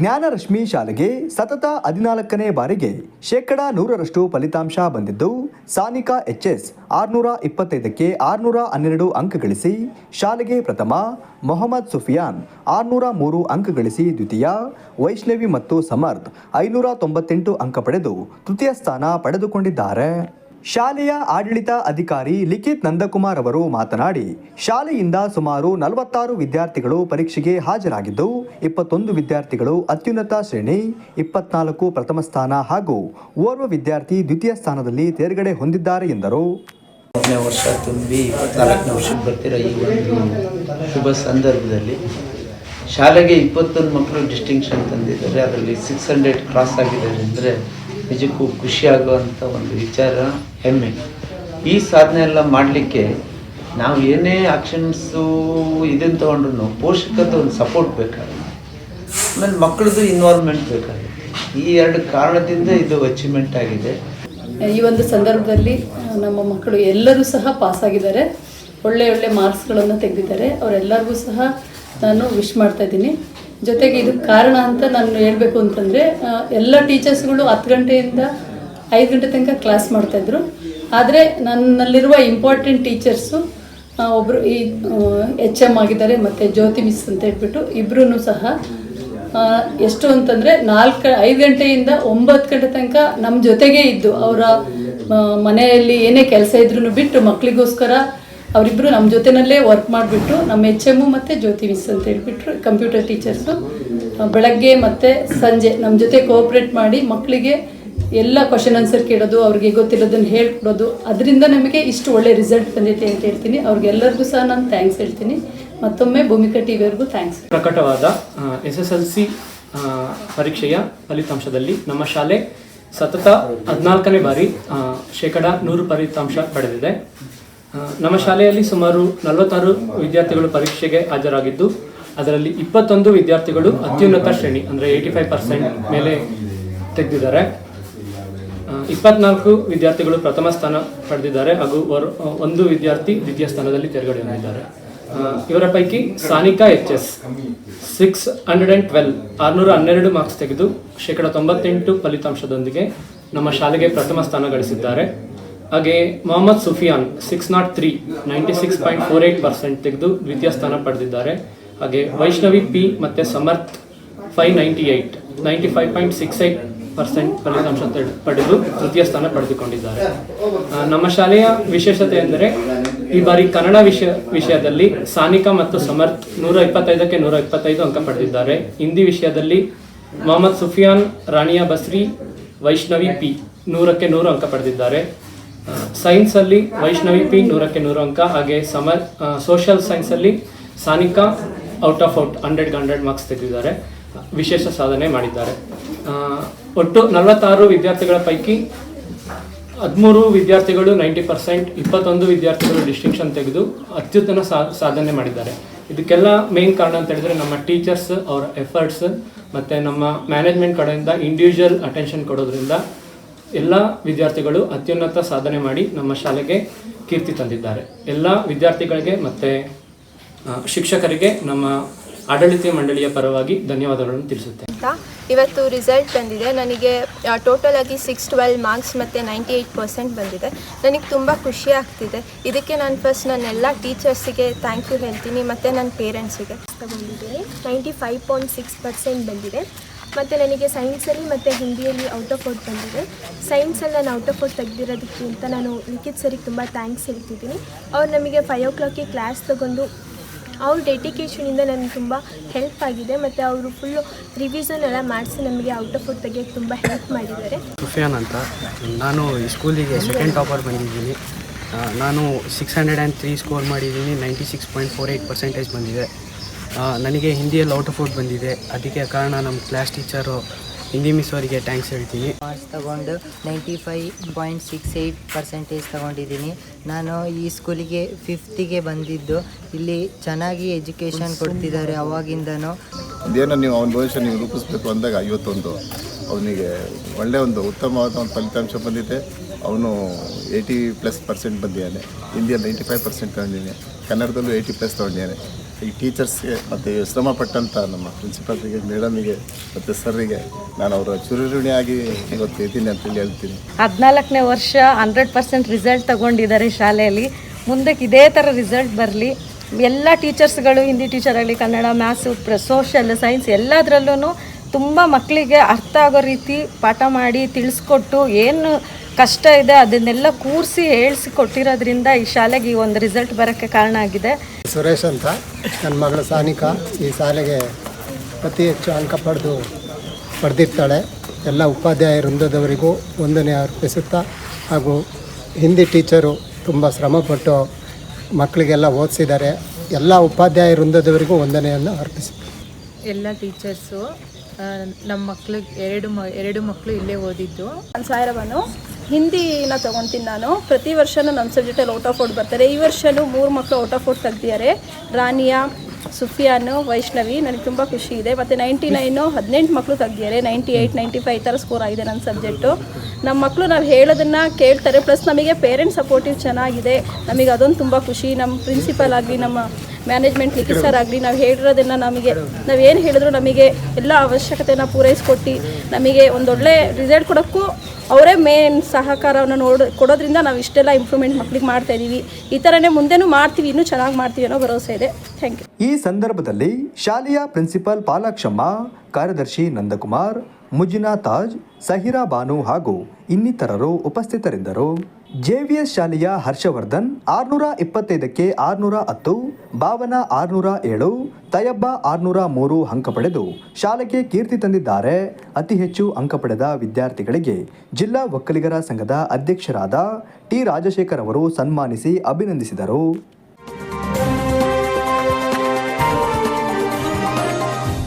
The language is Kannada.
ಜ್ಞಾನರಶ್ಮಿ ಶಾಲೆಗೆ ಸತತ ಹದಿನಾಲ್ಕನೇ ಬಾರಿಗೆ ಶೇಕಡ ನೂರರಷ್ಟು ಫಲಿತಾಂಶ ಬಂದಿದ್ದು, ಸಾನಿಕಾ ಎಚ್ಎಸ್ ಆರುನೂರ ಇಪ್ಪತ್ತೈದಕ್ಕೆ ಆರುನೂರ ಹನ್ನೆರಡು ಅಂಕ ಗಳಿಸಿ ಶಾಲೆಗೆ ಪ್ರಥಮ, ಮೊಹಮ್ಮದ್ ಸುಫಿಯಾನ್ ಆರುನೂರ ಮೂರು ಅಂಕ ಗಳಿಸಿ ದ್ವಿತೀಯ, ವೈಷ್ಣವಿ ಮತ್ತು ಸಮರ್ಥ್ ಐನೂರ ತೊಂಬತ್ತೆಂಟು ಅಂಕ ಪಡೆದು ತೃತೀಯ ಸ್ಥಾನ ಪಡೆದುಕೊಂಡಿದ್ದಾರೆ. ಶಾಲೆಯ ಆಡಳಿತ ಅಧಿಕಾರಿ ಲಿಖಿತ್ ನಂದಕುಮಾರ್ ಅವರು ಮಾತನಾಡಿ, ಶಾಲೆಯಿಂದ ಸುಮಾರು ನಲವತ್ತಾರು ವಿದ್ಯಾರ್ಥಿಗಳು ಪರೀಕ್ಷೆಗೆ ಹಾಜರಾಗಿದ್ದು, ಇಪ್ಪತ್ತೊಂದು ವಿದ್ಯಾರ್ಥಿಗಳು ಅತ್ಯುನ್ನತ ಶ್ರೇಣಿ, ಇಪ್ಪತ್ನಾಲ್ಕು ಪ್ರಥಮ ಸ್ಥಾನ ಹಾಗೂ ಓರ್ವ ವಿದ್ಯಾರ್ಥಿ ದ್ವಿತೀಯ ಸ್ಥಾನದಲ್ಲಿ ತೇರ್ಗಡೆ ಹೊಂದಿದ್ದಾರೆ ಎಂದರು. ವರ್ಷ ತುಂಬಿ ಇಪ್ಪತ್ನಾಲ್ಕನೇ ವರ್ಷಕ್ಕೆ ಈ ಶುಭ ಸಂದರ್ಭದಲ್ಲಿ ಶಾಲೆಗೆ ಇಪ್ಪತ್ತೊಂದು ಮಕ್ಕಳು ಡಿಸ್ಟಿಂಕ್ಷನ್ ತಂದಿದ್ದಾರೆ. ಅದರಲ್ಲಿ ಸಿಕ್ಸ್ ಹಂಡ್ರೆಡ್ ಕ್ರಾಸ್ ಆಗಿದ್ದಾರೆ. ಅಂದರೆ ನಿಜಕ್ಕೂ ಖುಷಿಯಾಗುವಂಥ ಒಂದು ವಿಚಾರ, ಹೆಮ್ಮೆ. ಈ ಸಾಧನೆ ಎಲ್ಲ ಮಾಡಲಿಕ್ಕೆ ನಾವು ಏನೇ ಆಕ್ಷನ್ಸು ಇದನ್ನು ತೊಗೊಂಡ್ರು ಪೋಷಕದ ಒಂದು ಸಪೋರ್ಟ್ ಬೇಕಾಗುತ್ತೆ. ಆಮೇಲೆ ಮಕ್ಕಳದು ಇನ್ವಾಲ್ವ್ಮೆಂಟ್ ಬೇಕಾಗುತ್ತೆ. ಈ ಎರಡು ಕಾರಣದಿಂದ ಇದು ಅಚೀವ್ಮೆಂಟ್ ಆಗಿದೆ. ಈ ಒಂದು ಸಂದರ್ಭದಲ್ಲಿ ನಮ್ಮ ಮಕ್ಕಳು ಎಲ್ಲರೂ ಸಹ ಪಾಸಾಗಿದ್ದಾರೆ ಒಳ್ಳೆ ಒಳ್ಳೆ ಮಾರ್ಕ್ಸ್ಗಳನ್ನು ತೆಗೆದಿದ್ದಾರೆ. ಅವರೆಲ್ಲರಿಗೂ ಸಹ ನಾನು ವಿಶ್ ಮಾಡ್ತಾ ಇದ್ದೀನಿ. ಜೊತೆಗೆ ಇದು ಕಾರಣ ಅಂತ ನಾನು ಹೇಳಬೇಕು ಅಂತಂದರೆ ಎಲ್ಲ ಟೀಚರ್ಸ್ಗಳು ಹತ್ತು ಗಂಟೆಯಿಂದ ಐದು ಗಂಟೆ ತನಕ ಕ್ಲಾಸ್ ಮಾಡ್ತಾಯಿದ್ರು ಆದರೆ ನನ್ನಲ್ಲಿರುವ ಇಂಪಾರ್ಟೆಂಟ್ ಟೀಚರ್ಸು ಒಬ್ಬರು ಈ ಎಚ್ ಎಂ ಆಗಿದ್ದಾರೆ, ಮತ್ತು ಜ್ಯೋತಿ ಮಿಸ್ ಅಂತ ಹೇಳ್ಬಿಟ್ಟು ಇಬ್ಬರೂ ಸಹ ಎಷ್ಟು ಅಂತಂದರೆ ನಾಲ್ಕು, ಐದು ಗಂಟೆಯಿಂದ ಒಂಬತ್ತು ಗಂಟೆ ತನಕ ನಮ್ಮ ಜೊತೆಗೇ ಇದ್ದು. ಅವರ ಮನೆಯಲ್ಲಿ ಏನೇ ಕೆಲಸ ಇದ್ರೂ ಬಿಟ್ಟು ಮಕ್ಕಳಿಗೋಸ್ಕರ ಅವರಿಬ್ಬರು ನಮ್ಮ ಜೊತೆನಲ್ಲೇ ವರ್ಕ್ ಮಾಡಿಬಿಟ್ಟು ನಮ್ಮ ಎಚ್ ಎಮ್ಮು ಮತ್ತು ಜ್ಯೋತಿ ಮಿಸ್ ಅಂತ ಹೇಳಿಬಿಟ್ರು ಕಂಪ್ಯೂಟರ್ ಟೀಚರ್ಸು ಬೆಳಗ್ಗೆ ಮತ್ತು ಸಂಜೆ ನಮ್ಮ ಜೊತೆ ಕೋಆಪ್ರೇಟ್ ಮಾಡಿ ಮಕ್ಕಳಿಗೆ ಎಲ್ಲ ಕ್ವಶನ್ ಆನ್ಸರ್ ಕೇಳೋದು, ಅವ್ರಿಗೆ ಗೊತ್ತಿರೋದನ್ನು ಹೇಳ್ಕೊಡೋದು. ಅದರಿಂದ ನಮಗೆ ಇಷ್ಟು ಒಳ್ಳೆ ರಿಸಲ್ಟ್ ಬಂದೈತೆ ಅಂತ ಹೇಳ್ತೀನಿ. ಅವ್ರಿಗೆಲ್ಲರಿಗೂ ಸಹ ನಾನು ಥ್ಯಾಂಕ್ಸ್ ಹೇಳ್ತೀನಿ. ಮತ್ತೊಮ್ಮೆ ಭೂಮಿಕಾ ಟಿ ವಿಯವ್ರಿಗೂ ಥ್ಯಾಂಕ್ಸ್ ಪ್ರಕಟವಾದ ಎಸ್ ಎಸ್ ಎಲ್ ಸಿ ಪರೀಕ್ಷೆಯ ಫಲಿತಾಂಶದಲ್ಲಿ ನಮ್ಮ ಶಾಲೆ ಸತತ ಹದಿನಾಲ್ಕನೇ ಬಾರಿ ಶೇಕಡಾ ನೂರು ಫಲಿತಾಂಶ ಪಡೆದಿದೆ. ನಮ್ಮ ಶಾಲೆಯಲ್ಲಿ ಸುಮಾರು ನಲವತ್ತಾರು ವಿದ್ಯಾರ್ಥಿಗಳು ಪರೀಕ್ಷೆಗೆ ಹಾಜರಾಗಿದ್ದು, ಅದರಲ್ಲಿ ಇಪ್ಪತ್ತೊಂದು ವಿದ್ಯಾರ್ಥಿಗಳು ಅತ್ಯುನ್ನತ ಶ್ರೇಣಿ, ಅಂದರೆ ಏಯ್ಟಿ ಫೈವ್ ಪರ್ಸೆಂಟ್ ಮೇಲೆ ತೆಗೆದಿದ್ದಾರೆ. ಇಪ್ಪತ್ನಾಲ್ಕು ವಿದ್ಯಾರ್ಥಿಗಳು ಪ್ರಥಮ ಸ್ಥಾನ ಪಡೆದಿದ್ದಾರೆ ಹಾಗೂ ಒಂದು ವಿದ್ಯಾರ್ಥಿ ದ್ವಿತೀಯ ಸ್ಥಾನದಲ್ಲಿ ತೆರೆಗಡೆ ಹೊಂದಿದ್ದಾರೆ. ಇವರ ಪೈಕಿ Sanika H S six hundred and twelve ಆರುನೂರ ಹನ್ನೆರಡು ಮಾರ್ಕ್ಸ್ ತೆಗೆದು ಶೇಕಡ ತೊಂಬತ್ತೆಂಟು ಫಲಿತಾಂಶದೊಂದಿಗೆ ನಮ್ಮ ಶಾಲೆಗೆ ಪ್ರಥಮ ಸ್ಥಾನ ಗಳಿಸಿದ್ದಾರೆ. ಹಾಗೆ Mohammed Sufiyan six nought three ninety six point four eight percent ತೆಗೆದು ದ್ವಿತೀಯ ಸ್ಥಾನ ಪಡೆದಿದ್ದಾರೆ. ಹಾಗೆ ವೈಷ್ಣವಿ ಪಿ ಮತ್ತು Samarth five ninety eight ninety five point six eight percent ಫಲಿತಾಂಶ ಪಡೆದು ತೃತೀಯ ಸ್ಥಾನ ಪಡೆದುಕೊಂಡಿದ್ದಾರೆ. ನಮ್ಮ ಶಾಲೆಯ ವಿಶೇಷತೆ ಎಂದರೆ ಈ ಬಾರಿ ಕನ್ನಡ ವಿಷಯ, ವಿಷಯದಲ್ಲಿ ಸಾನಿಕಾ ಮತ್ತು ಸಮರ್ಥ್ ನೂರ ಇಪ್ಪತ್ತೈದಕ್ಕೆ ನೂರ ಇಪ್ಪತ್ತೈದು ಅಂಕ ಪಡೆದಿದ್ದಾರೆ. ಹಿಂದಿ ವಿಷಯದಲ್ಲಿ ಮೊಹಮ್ಮದ್ ಸುಫಿಯಾನ್, ರಾಣಿಯಾ ಬಸ್ರಿ, ವೈಷ್ಣವಿ ಪಿ ನೂರಕ್ಕೆ ನೂರು ಅಂಕ ಪಡೆದಿದ್ದಾರೆ. ಸೈನ್ಸಲ್ಲಿ ವೈಷ್ಣವಿ ಪಿ ನೂರಕ್ಕೆ ನೂರು ಅಂಕ, ಹಾಗೆ ಸಮರ್ ಸೋಷಿಯಲ್ ಸೈನ್ಸಲ್ಲಿ ಸಾನಿಕಾ ಔಟ್ ಆಫ್ ಔಟ್ ಹಂಡ್ರೆಡ್ಗೆ ಹಂಡ್ರೆಡ್ ಮಾರ್ಕ್ಸ್ ತೆಗೆದಿದ್ದಾರೆ. ವಿಶೇಷ ಸಾಧನೆ ಮಾಡಿದ್ದಾರೆ. ಒಟ್ಟು ನಲವತ್ತಾರು ವಿದ್ಯಾರ್ಥಿಗಳ ಪೈಕಿ ಹದಿಮೂರು ವಿದ್ಯಾರ್ಥಿಗಳು ನೈಂಟಿ ಪರ್ಸೆಂಟ್ ಇಪ್ಪತ್ತೊಂದು ವಿದ್ಯಾರ್ಥಿಗಳು ಡಿಸ್ಟಿಂಕ್ಷನ್ ತೆಗೆದು ಅತ್ಯುತ್ತಮ ಸಾಧನೆ ಮಾಡಿದ್ದಾರೆ. ಇದಕ್ಕೆಲ್ಲ ಮೇನ್ ಕಾರಣ ಅಂತ ಹೇಳಿದ್ರೆ ನಮ್ಮ ಟೀಚರ್ಸ್ ಅವರ ಎಫರ್ಟ್ಸ್ ಮತ್ತು ನಮ್ಮ ಮ್ಯಾನೇಜ್ಮೆಂಟ್ ಕಡೆಯಿಂದ ಇಂಡಿವಿಜುವಲ್ ಅಟೆನ್ಷನ್ ಕೊಡೋದ್ರಿಂದ ಎಲ್ಲ ವಿದ್ಯಾರ್ಥಿಗಳು ಅತ್ಯುನ್ನತ ಸಾಧನೆ ಮಾಡಿ ನಮ್ಮ ಶಾಲೆಗೆ ಕೀರ್ತಿ ತಂದಿದ್ದಾರೆ. ಎಲ್ಲ ವಿದ್ಯಾರ್ಥಿಗಳಿಗೆ ಮತ್ತು ಶಿಕ್ಷಕರಿಗೆ ನಮ್ಮ ಆಡಳಿತ ಮಂಡಳಿಯ ಪರವಾಗಿ ಧನ್ಯವಾದಗಳನ್ನು ತಿಳಿಸುತ್ತೇನೆ. ಇವತ್ತು ರಿಸಲ್ಟ್ ಬಂದಿದೆ. ನನಗೆ ಟೋಟಲ್ ಆಗಿ ಸಿಕ್ಸ್ ಟ್ವೆಲ್ ಮಾರ್ಕ್ಸ್ ಮತ್ತು ನೈಂಟಿ ಏಯ್ಟ್ ಪರ್ಸೆಂಟ್ ಬಂದಿದೆ. ನನಗೆ ತುಂಬ ಖುಷಿ ಆಗ್ತಿದೆ. ಇದಕ್ಕೆ ನಾನು ಫಸ್ಟ್ ನನ್ನೆಲ್ಲ ಟೀಚರ್ಸಿಗೆ ಥ್ಯಾಂಕ್ ಯು ಹೇಳ್ತೀನಿ. ಮತ್ತು ನನ್ನ ಪೇರೆಂಟ್ಸಿಗೆ ತಗೊಂಡಿದ್ದೀನಿ ninety five point six percent ಬಂದಿದೆ. ಮತ್ತು ನನಗೆ ಸೈನ್ಸಲ್ಲಿ ಮತ್ತು ಹಿಂದಿಯಲ್ಲಿ ಔಟ್ ಆಫ್ ಔಟ್ ಬಂದಿದೆ. ಸೈನ್ಸಲ್ಲಿ ನಾನು ಔಟ್ ಆಫ್ ಔಟ್ ತೆಗೆದಿರೋದಕ್ಕಿಂತ ನಾನು ಲಿಖಿತ್ ಸರಿಗೆ ತುಂಬ ಥ್ಯಾಂಕ್ಸ್ ಹೇಳ್ತಿದ್ದೀನಿ. ಅವ್ರು ನಮಗೆ ಫೈವ್ ಓ ಕ್ಲಾಕಿಗೆ ಕ್ಲಾಸ್ ತೊಗೊಂಡು ಅವ್ರ ಡೆಡಿಕೇಶನಿಂದ ನನಗೆ ತುಂಬ ಹೆಲ್ಪ್ ಆಗಿದೆ. ಮತ್ತು ಅವರು ಫುಲ್ಲು ರಿವಿಸನ್ ಎಲ್ಲ ಮಾಡಿಸಿ ನಮಗೆ ಔಟ್ ಆಫ್ ಔಟ್ ತೆಗೆಯೋಕ್ಕೆ ತುಂಬ ಹೆಲ್ಪ್ ಮಾಡಿದ್ದಾರೆ. ಸುಫಿಯಾನ್ ಅಂತ. ನಾನು ಈ ಸ್ಕೂಲಿಗೆ ಸೆಕೆಂಡ್ ಟಾಪರ್ ಬಂದಿದ್ದೀನಿ. ನಾನು six hundred and three score ಮಾಡಿದ್ದೀನಿ. Ninety six point four eight percentage ಬಂದಿದೆ. ನನಗೆ ಹಿಂದಿಯಲ್ಲಿ ಔಟ್ ಆಫ್ ಔಟ್ ಬಂದಿದೆ. ಅದಕ್ಕೆ ಕಾರಣ ನಮ್ಮ ಕ್ಲಾಸ್ ಟೀಚರು ಹಿಂದಿ ಮಿಸ್ ಅವರಿಗೆ ಥ್ಯಾಂಕ್ಸ್ ಹೇಳ್ತೀನಿ. ಮಾರ್ಕ್ಸ್ ತಗೊಂಡು ninety five point six eight percentage ತಗೊಂಡಿದ್ದೀನಿ. ನಾನು ಈ ಸ್ಕೂಲಿಗೆ ಫಿಫ್ತಿಗೆ ಬಂದಿದ್ದು. ಇಲ್ಲಿ ಚೆನ್ನಾಗಿ ಎಜುಕೇಷನ್ ಕೊಡ್ತಿದ್ದಾರೆ ಅವಾಗಿಂದನೂ. ಇದೇನೋ ನೀವು ಅವನ ಭವಿಷ್ಯ ನೀವು ರೂಪಿಸ್ಬೇಕು ಅಂದಾಗ ಇವತ್ತೊಂದು ಅವನಿಗೆ ಒಳ್ಳೆಯ ಒಂದು ಉತ್ತಮವಾದ ಒಂದು ಫಲಿತಾಂಶ ಬಂದಿದೆ. ಅವನು ಏಯ್ಟಿ ಪ್ಲಸ್ ಪರ್ಸೆಂಟ್ ಬಂದಿದ್ದಾನೆ. ಹಿಂದಿಯಲ್ಲಿ ನೈಂಟಿ ಫೈವ್ ಪರ್ಸೆಂಟ್ ತಗೊಂಡಿದ್ದಾನೆ. ಕನ್ನಡದಲ್ಲೂ ಏಯ್ಟಿ ಪ್ಲಸ್ ತೊಗೊಂಡಿದ್ದಾನೆ. ಈ ಟೀಚರ್ಸ್ಗೆ ಮತ್ತು ಶ್ರಮ ಪಟ್ಟಂಥ ನಮ್ಮ ಪ್ರಿನ್ಸಿಪಾಲ್ಸಿಗೆ ಮೇಡಮಿಗೆ ಮತ್ತು ಸರ್ರಿಗೆ ನಾನು ಅವರ ಚುರುಣಿಯಾಗಿ ಇವತ್ತು ಇದ್ದೀನಿ ಅಂತೇಳಿ ಹೇಳ್ತೀನಿ. ಹದಿನಾಲ್ಕನೇ ವರ್ಷ ಹಂಡ್ರೆಡ್ ಪರ್ಸೆಂಟ್ ರಿಸಲ್ಟ್ ತಗೊಂಡಿದ್ದಾರೆ ಶಾಲೆಯಲ್ಲಿ. ಮುಂದಕ್ಕೆ ಇದೇ ಥರ ರಿಸಲ್ಟ್ ಬರಲಿ. ಎಲ್ಲ ಟೀಚರ್ಸ್ಗಳು ಹಿಂದಿ ಟೀಚರ್ ಆಗಲಿ, ಕನ್ನಡ ಮ್ಯಾಥ್ಸು ಪ್ರ ಸೋಷಲ್ ಸೈನ್ಸ್ ಎಲ್ಲದರಲ್ಲೂ ತುಂಬ ಮಕ್ಕಳಿಗೆ ಅರ್ಥ ಆಗೋ ರೀತಿ ಪಾಠ ಮಾಡಿ ತಿಳಿಸ್ಕೊಟ್ಟು ಏನು ಕಷ್ಟ ಇದೆ ಅದನ್ನೆಲ್ಲ ಕೂರಿಸಿ ಹೇಳಿಸಿ ಕೊಟ್ಟಿರೋದ್ರಿಂದ ಈ ಶಾಲೆಗೆ ಈ ಒಂದು ರಿಸಲ್ಟ್ ಬರೋಕ್ಕೆ ಕಾರಣ ಆಗಿದೆ. ಸುರೇಶ್ ಅಂತ ನನ್ನ ಮಗಳು ಸಾನಿಕಾ ಈ ಶಾಲೆಗೆ ಅತಿ ಹೆಚ್ಚು ಅಂಕ ಪಡೆದು ಪಡೆದಿರ್ತಾಳೆ. ಎಲ್ಲ ಉಪಾಧ್ಯಾಯ ವೃಂದದವರಿಗೂ ವಂದನೆ ಅರ್ಪಿಸುತ್ತಾ ಹಾಗೂ ಹಿಂದಿ ಟೀಚರು ತುಂಬ ಶ್ರಮಪಟ್ಟು ಮಕ್ಕಳಿಗೆಲ್ಲ ಓದಿಸಿದ್ದಾರೆ. ಎಲ್ಲ ಉಪಾಧ್ಯಾಯ ವೃಂದದವರಿಗೂ ವಂದನೆಯನ್ನು ಅರ್ಪಿಸುತ್ತೆ. ಎಲ್ಲ ಟೀಚರ್ಸು ನಮ್ಮ ಮಕ್ಳಿಗೆ ಎರಡು ಮ ಎರಡು ಮಕ್ಕಳು ಇಲ್ಲೇ ಓದಿದ್ದು. ನಾನು ಸಾಯಿರವನು ಹಿಂದಿನ ತೊಗೊತೀನಿ ನಾನು. ಪ್ರತಿ ವರ್ಷನೂ ನಮ್ಮ ಸಬ್ಜೆಕ್ಟಲ್ಲಿ ಔಟ್ ಆಫ್ ಔಟ್ ಬರ್ತಾರೆ. ಈ ವರ್ಷನೂ ಮೂರು ಮಕ್ಕಳು ಔಟ್ ಆಫ್ ಔಟ್ ತೆಗ್ದಿದ್ದಾರೆ. ರಾನಿಯಾ, ಸುಫಿಯಾನು, ವೈಷ್ಣವಿ, ನನಗೆ ತುಂಬ ಖುಷಿ ಇದೆ. ಮತ್ತು ನೈಂಟಿ ನೈನು ಹದಿನೆಂಟು ಮಕ್ಕಳು ತೆಗ್ದಿದ್ದಾರೆ. ನೈಂಟಿ ಏಯ್ಟ್ ನೈಂಟಿ ಫೈವ್ ಥರ ಸ್ಕೋರ್ ಆಗಿದೆ ನನ್ನ ಸಬ್ಜೆಕ್ಟು. ನಮ್ಮ ಮಕ್ಕಳು ನಾವು ಹೇಳೋದನ್ನು ಕೇಳ್ತಾರೆ. ಪ್ಲಸ್ ನಮಗೆ ಪೇರೆಂಟ್ಸ್ ಸಪೋರ್ಟಿವ್ ಚೆನ್ನಾಗಿದೆ. ನಮಗೆ ಅದೊಂದು ತುಂಬ ಖುಷಿ. ನಮ್ಮ ಪ್ರಿನ್ಸಿಪಲ್ ಆಗಲಿ, ನಮ್ಮ ಮ್ಯಾನೇಜ್ಮೆಂಟ್ ಲಿಖಿತ್ ಸರ್ ಆಗಲಿ ನಾವು ಹೇಳಿರೋದನ್ನು ನಮಗೆ, ನಾವು ಏನು ಹೇಳಿದ್ರು ನಮಗೆ ಎಲ್ಲ ಅವಶ್ಯಕತೆನ ಪೂರೈಸ್ಕೊಟ್ಟು, ನಮಗೆ ಒಂದೊಳ್ಳೆ ರಿಸಲ್ಟ್ ಕೊಡೋಕ್ಕೂ ಅವರೇ ಮೇನ್ ಸಹಕಾರವನ್ನು ನೋಡ, ಕೊಡೋದ್ರಿಂದ ನಾವು ಇಷ್ಟೆಲ್ಲ ಇಂಪ್ರೂವ್ಮೆಂಟ್ ಮಕ್ಕಳಿಗೆ ಮಾಡ್ತಾ ಇದ್ದೀವಿ ಈ ಥರನೇ ಮುಂದೆನೂ ಮಾಡ್ತೀವಿ, ಇನ್ನೂ ಚೆನ್ನಾಗಿ ಮಾಡ್ತೀವಿ ಅನ್ನೋ ಭರವಸೆ ಇದೆ. ಥ್ಯಾಂಕ್ ಯು ಈ ಸಂದರ್ಭದಲ್ಲಿ ಶಾಲೆಯ ಪ್ರಿನ್ಸಿಪಲ್ ಪಾಲಾಕ್ಷಮ್ಮ, ಕಾರ್ಯದರ್ಶಿ ನಂದಕುಮಾರ್, ಮುಜಿನಾ ತಾಜ್, ಸಹಿರಾ ಬಾನು ಹಾಗೂ ಇನ್ನಿತರರು ಉಪಸ್ಥಿತರಿದ್ದರು. ಜೆವಿಎಸ್ ಶಾಲೆಯ ಹರ್ಷವರ್ಧನ್ ಆರುನೂರ ಇಪ್ಪತ್ತೈದಕ್ಕೆ ಆರುನೂರ ಹತ್ತು, ಭಾವನಾ ಆರುನೂರ ಏಳು, ತಯಬ್ಬ ಆರುನೂರ ಮೂರು ಅಂಕ ಪಡೆದು ಶಾಲೆಗೆ ಕೀರ್ತಿ ತಂದಿದ್ದಾರೆ. ಅತಿ ಹೆಚ್ಚು ಅಂಕ ಪಡೆದ ವಿದ್ಯಾರ್ಥಿಗಳಿಗೆ ಜಿಲ್ಲಾ ಒಕ್ಕಲಿಗರ ಸಂಘದ ಅಧ್ಯಕ್ಷರಾದ ಟಿ ರಾಜಶೇಖರ್ ಅವರು ಸನ್ಮಾನಿಸಿ ಅಭಿನಂದಿಸಿದರು.